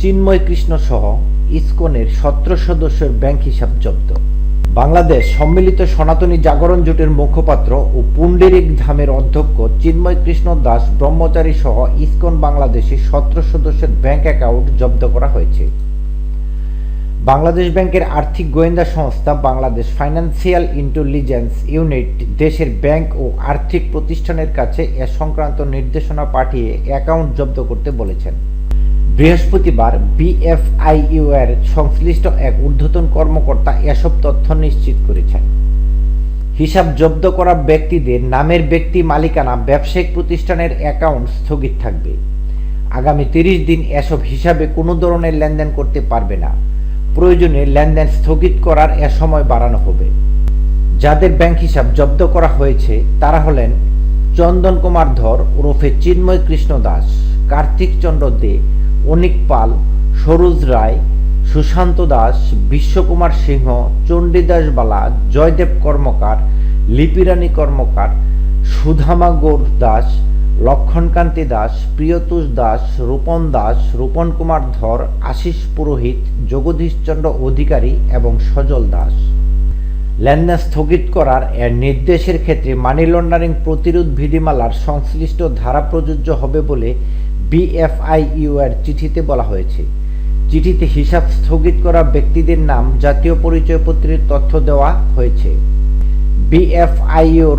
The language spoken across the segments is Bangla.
চিন্ময় কৃষ্ণ সহ ইসকনের সতেরো সদস্যের ব্যাংক হিসাব জব্দ। বাংলাদেশ সম্মিলিত সনাতনী জাগরণ জোটের মুখপাত্র ও পুণ্ডেরিক ধামের অধ্যক্ষ চিন্ময় কৃষ্ণ দাস ব্রহ্মচারী সহ ইসকন বাংলাদেশের সতেরো সদস্যের ব্যাংক অ্যাকাউন্ট জব্দ করা হয়েছে। বাংলাদেশ ব্যাংকের আর্থিক গোয়েন্দা সংস্থা বাংলাদেশ ফাইন্যান্সিয়াল ইন্টেলিজেন্স ইউনিট দেশের ব্যাংক ও আর্থিক প্রতিষ্ঠানের কাছে এ সংক্রান্ত নির্দেশনা পাঠিয়ে অ্যাকাউন্ট জব্দ করতে বলেছেন। বৃহস্পতিবার বিএফআইইউ এর সংশ্লিষ্ট এক ঊর্ধ্বতন কর্মকর্তা এসব তথ্য নিশ্চিত করেছেন। হিসাব জব্দ করা ব্যক্তিদের নামের ব্যক্তি মালিকানা ব্যবসায়িক প্রতিষ্ঠানের অ্যাকাউন্ট স্থগিত থাকবে। আগামী তিরিশ দিন এসব হিসাবে কোনো ধরনের লেনদেন করতে পারবে না। প্রয়োজনে লেনদেন স্থগিত করার এ সময় বাড়ানো হবে। যাদের ব্যাংক হিসাব জব্দ করা হয়েছে, তারা হলেন চন্দন কুমার ধর, ওরফে চিন্ময় কৃষ্ণ দাস, কার্তিক চন্দ্র দে অনিক পাল, সরোজ রায়, সুশান্ত দাস, বিশ্বকুমার সিংহ, চণ্ডীদাস বালা, জয়দেব কর্মকার লিপিরানী কর্মকার, সুধামা গৌর দাস, লক্ষণকান্তি দাস, প্রিয়তোষ দাস, রূপন দাস, রূপন কুমার ধর, আশিস পুরোহিত জগদীশচন্দ্র অধিকারী এবং সজল দাস। লেনদেন স্থগিত করার এর নির্দেশের ক্ষেত্রে মানি লন্ডারিং প্রতিরোধ বিধিমালার সংশ্লিষ্ট ধারা প্রযোজ্য হবে বলে বিএফআইইউ এর চিঠিতে বলা হয়েছে। চিঠিতে হিসাব স্থগিত করা ব্যক্তিদের নাম, জাতীয় পরিচয়পত্রের তথ্য দেওয়া হয়েছে। বিএফআইওর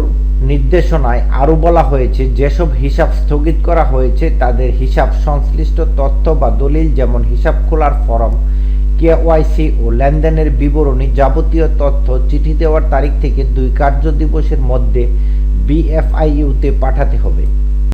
নির্দেশনায় আরও বলা হয়েছে, যেসব হিসাব স্থগিত করা হয়েছে তাদের হিসাব সংশ্লিষ্ট তথ্য বা দলিল যেমন হিসাব খোলার ফরম কেওয়াইসি ও লেনদেনের বিবরণী যাবতীয় তথ্য চিঠি দেওয়ার তারিখ থেকে দুই কার্য দিবসের মধ্যে বিএফআইইউতে পাঠাতে হবে।